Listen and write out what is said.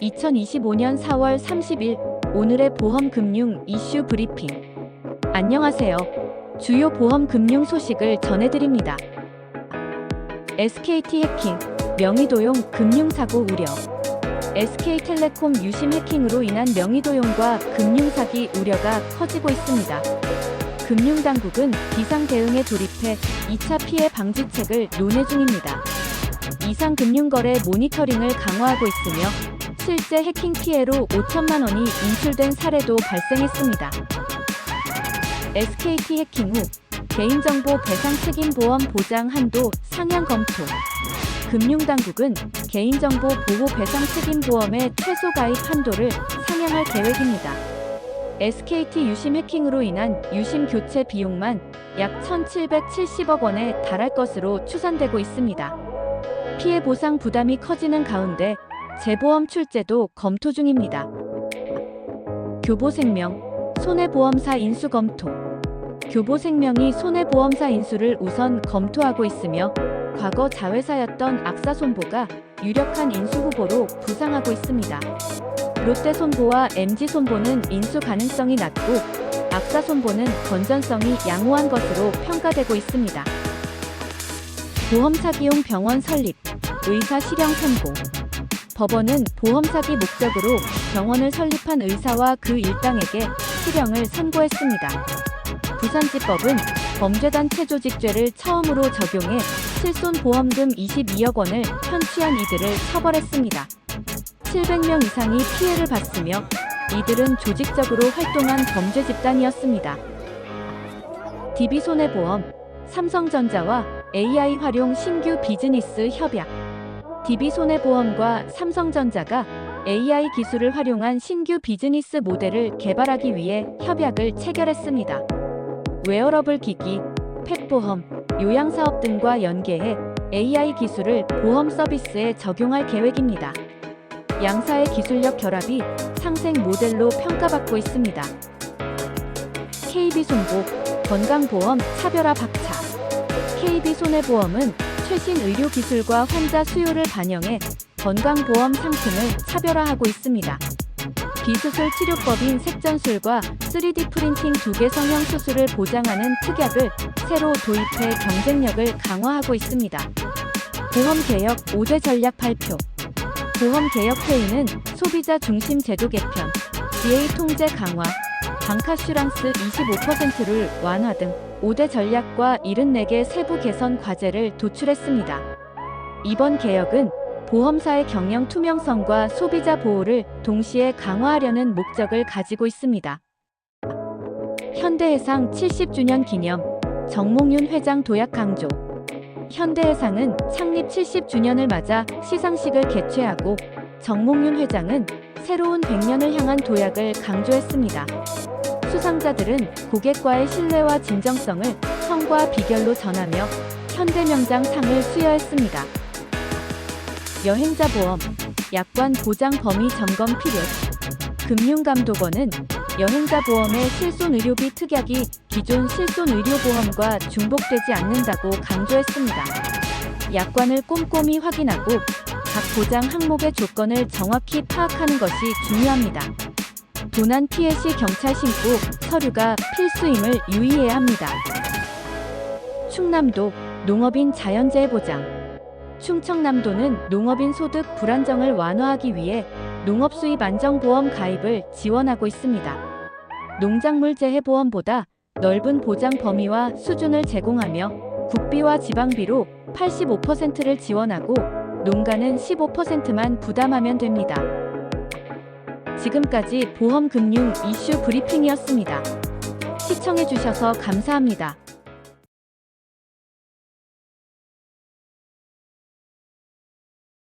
2025년 4월 30일 오늘의 보험 금융 이슈 브리핑. 안녕하세요. 주요 보험 금융 소식을 전해드립니다. SKT 해킹, 명의도용 금융사고 우려. SK텔레콤 유심 해킹으로 인한 명의도용과 금융사기 우려가 커지고 있습니다. 금융당국은 비상 대응에 돌입해 2차 피해 방지책을 논의 중입니다. 이상 금융거래 모니터링을 강화하고 있으며 실제 해킹 피해로 5천만 원이 인출된 사례도 발생했습니다. SKT 해킹 후 개인정보 배상 책임 보험 보장 한도 상향 검토. 금융당국은 개인정보 보호 배상 책임 보험의 최소 가입 한도를 상향할 계획입니다. SKT 유심 해킹으로 인한 유심 교체 비용만 약 1,770억 원에 달할 것으로 추산되고 있습니다. 피해 보상 부담이 커지는 가운데 재보험 출제도 검토 중입니다. 교보생명, 손해보험사 인수 검토. 교보생명이 손해보험사 인수를 우선 검토하고 있으며 과거 자회사였던 악사손보가 유력한 인수 후보로 부상하고 있습니다. 롯데손보와 MG손보는 인수 가능성이 낮고 악사손보는 건전성이 양호한 것으로 평가되고 있습니다. 보험 사기용 병원 설립, 의사 실형 선고. 법원은 보험 사기 목적으로 병원을 설립한 의사와 그 일당에게 실형을 선고했습니다. 부산지법은 범죄단체 조직죄를 처음으로 적용해 실손보험금 22억 원을 편취한 이들을 처벌했습니다. 700명 이상이 피해를 봤으며 이들은 조직적으로 활동한 범죄 집단이었습니다. DB손해보험, 삼성전자와 AI 활용 신규 비즈니스 협약. DB손해보험과 삼성전자가 AI 기술을 활용한 신규 비즈니스 모델을 개발하기 위해 협약을 체결했습니다. 웨어러블 기기, 펫보험, 요양사업 등과 연계해 AI 기술을 보험 서비스에 적용할 계획입니다. 양사의 기술력 결합이 상생 모델로 평가받고 있습니다. KB손보, 건강보험 차별화 박차. KB손해보험은 최신 의료 기술과 환자 수요를 반영해 건강보험 상품을 차별화하고 있습니다. 비수술 치료법인 색전술과 3D 프린팅 두 개 성형 수술을 보장하는 특약을 새로 도입해 경쟁력을 강화하고 있습니다. 보험개혁 5대 전략 발표 보험개혁회의는 소비자 중심 제도 개편, DA 통제 강화, 방카슈랑스 25%를 완화 등 5대 전략과 74개 세부 개선 과제를 도출했습니다. 이번 개혁은 보험사의 경영 투명성과 소비자 보호를 동시에 강화하려는 목적을 가지고 있습니다. 현대해상 70주년 기념 정몽윤 회장 도약 강조 현대해상은 창립 70주년을 맞아 시상식을 개최하고 정몽윤 회장은 새로운 100년을 향한 도약을 강조했습니다. 수상자들은 고객과의 신뢰와 진정성을 성과 비결로 전하며 현대명장 상을 수여했습니다. 여행자 보험, 약관 보장 범위 점검 필요. 금융감독원은 여행자 보험의 실손 의료비 특약이 기존 실손 의료 보험과 중복되지 않는다고 강조했습니다. 약관을 꼼꼼히 확인하고 각 보장 항목의 조건을 정확히 파악하는 것이 중요합니다. 도난 피해 시 경찰 신고 서류가 필수임을 유의해야 합니다. 충남도 농업인 자연재해 보장 충청남도는 농업인 소득 불안정을 완화하기 위해 농업 수입 안정보험 가입을 지원하고 있습니다. 농작물 재해 보험보다 넓은 보장 범위와 수준을 제공하며 국비와 지방비로 85%를 지원하고 농가는 15%만 부담하면 됩니다. 지금까지 보험 금융 이슈 브리핑이었습니다. 시청해주셔서 감사합니다.